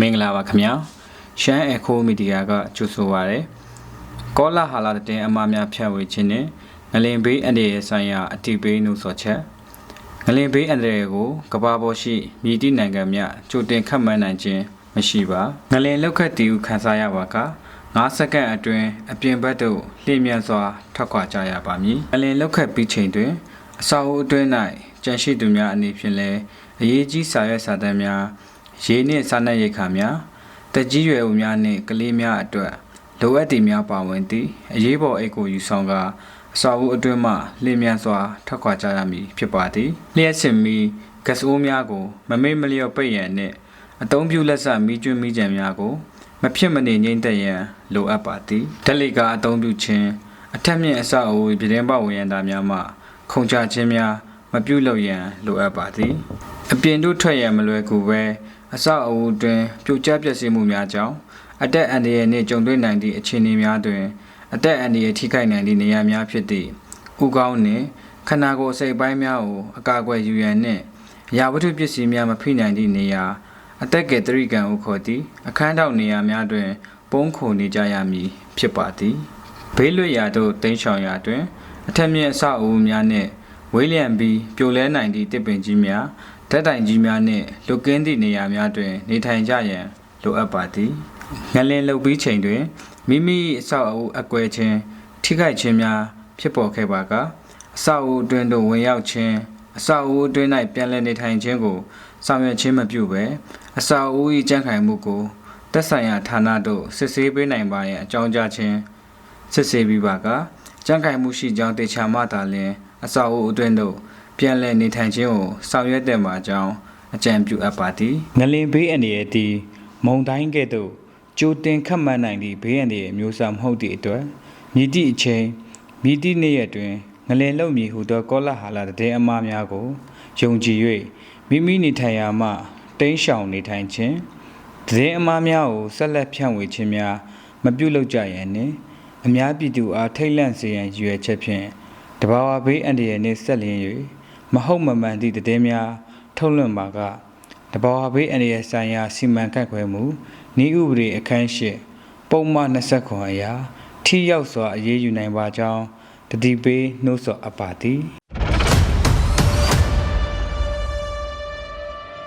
မင်္ဂလာပါခင်ဗျာရှမ်းအခိုးမီဒီယာကကြိုဆိုပါရယ်ကောလာဟာလာတဲ့တဲ့အမှားများဖြန့်ဝေခြင်းနဲ့ငလင်ဘေးအန္တရာယ်ဆိုင်ရာအတိပေးနှုတ်ဆော်ချက်ငလင်ဘေးအန္တရာယ်ကိုကဘာပေါ်ရှိမြည်တိနိုင်ငံများကြိုတင်ခတ်မှန်းနိုင်ခြင်းမရှိပါငလင်လောက်ခတ်တီဟုခန်းစားရပါက9စက္ကန့်အတွင်းအပြင်ဘက်သို့လျင်မြန်စွာထွက်ခွာကြရပါမည်ငလင်လောက်ခတ်ပြီးချိန်တွင်အစာအုပ်အတွင်း၌ကြန့်ရှိသူများအနေဖြင့်လည်းအရေးကြီးစာရွက်စာတမ်းများ ရေနှင့်စားနပ်ရိက္ခာများတက်ကြီးရွယ်ဦးများနှင့်ကလေးများအတွက်လိုအပ်သည်များပါဝင်သည့်အရေးပေါ်အိတ်ကိုယူဆောင်ကာအစာအုပ်အတွင်းမှလျင်မြန်စွာထွက်ခွာကြရမည်ဖြစ်ပါသည်လျှက်စင်မီဂက်စ်အိုးများကိုမမေ့မလျော့ပိတ်ရန်နှင့်အသုံးပြုလက်စမီးကျွင်းမီးကြံများကိုမဖြစ်မနေငိမ့်သက်ရန်လိုအပ်ပါသည်ဒက်လီကအသုံးပြုခြင်းအထက်မြင့်အစအဦးပြည်တွင်းပဝင်ရန်သားများမှခုံချခြင်းများမပြုလုပ်ရန်လိုအပ်ပါသည် အပြင်တို့ထွက်ရန်မလွယ်ကူပဲအဆောက်အဦတွင်ပြိုကျပျက်စီးမှုများကြောင့်အသက်အန္တရာယ်နှင့်ကြုံတွေ့နိုင်သည့်အခြေအနေများတွင်အသက်အန္တရာယ်ထိခိုက်နိုင်သည့်နေရာများဖြစ်သည့်ဥကောင်းနှင့်ခန္ဓာကိုယ်အစိတ်ပိုင်းများကိုအကာအကွယ်ယူရန်နှင့်အရာဝတ္ထုပစ္စည်းများမဖိနိုင်သည့်နေရာအသက်ကယ်တရိကံဥခေါ်သည့်အခန်းထောက်နေရာများတွင် ပုံးခိုနေကြရမည်ဖြစ်ပါသည်ဘေးလွတ်ရာသို့တင်းရှောင်ရာတွင် အထက်မြင့်အဆောက်အဦများနှင့် ဝေးလျံပြီးပြိုလဲနိုင်သည့်တစ်ပင်ကြီးများဓာတ်တိုင်ကြီးများနှင့်လွတ်ကင်းသည့်နေရာများတွင် နေထိုင်ကြရန်လိုအပ်ပါသည်ငလင်လှုပ်ပြီးချိန်တွင်မိမိအဆောက်အဦအကွဲခြင်းထိခိုက်ခြင်းများဖြစ်ပေါ်ခဲ့ပါကအဆောက်အဦအတွင်းသို့ဝင်ရောက်ခြင်းအဆောက်အဦအတွင်း၌ပြန်လည်နေထိုင်ခြင်းကိုဆောင်ရွက်ခြင်းမပြုဘဲအဆောက်အဦ၏ကြံ့ခိုင်မှုကိုသက်ဆိုင်ရာဌာနသို့စစ်ဆေးပေးနိုင်ပါရန်အကြောင်းကြားခြင်းစစ်ဆေးပြီးပါကကြံ့ခိုင်မှုရှိကြောင်းတေချာမှသာလျှင် အဆောက်အဦအတွင်းသို့ပြန်လည်နေထိုင်ခြင်းကိုဆောင်ရွက်တဲ့မှာကြောင်းအကြံပြုအပ်ပါသည်ငလင်ဘေးအနေနဲ့သည်မုံတိုင်းကဲ့သို့ကြိုတင်ခတ်မှန်းနိုင်သည့်ဘေးအန္တရာယ်မျိုးစားမဟုတ်သည့်အတွက်မြည်သည့်အချိန်မြည်သည့်နေ့ရက်တွင်ငလင်လုံမည်ဟုသောကောလာဟာလာတဲ့အမှားများကိုယုံကြည်၍မိမိနေထိုင်ရာမှတိမ်းရှောင်နေထိုင်ခြင်းသတင်းအမှားများကိုဆက်လက်ဖြန့်ဝေခြင်းများမပြုလုပ်ကြရန်နှင့်အများပြည်သူအားထိတ်လန့်စေရန်ရည်ရွယ်ချက်ဖြင့် တဘာဝဘေးအန္တရာယ်နှင့်ဆက်လျင်း၍မဟုတ်မမှန်သည့်သတင်းများထုတ်လွှင့်ပါကတဘာဝဘေးအန္တရာယ်ဆိုင်ရာစီမံခန့်ခွဲမှုဤဥပဒေအခန်းရှိပုံမှန်29အရာထိရောက်စွာအရေးယူနိုင်ပါကြောင်းတတိပေးနှိုးဆော်အပ်ပါသည်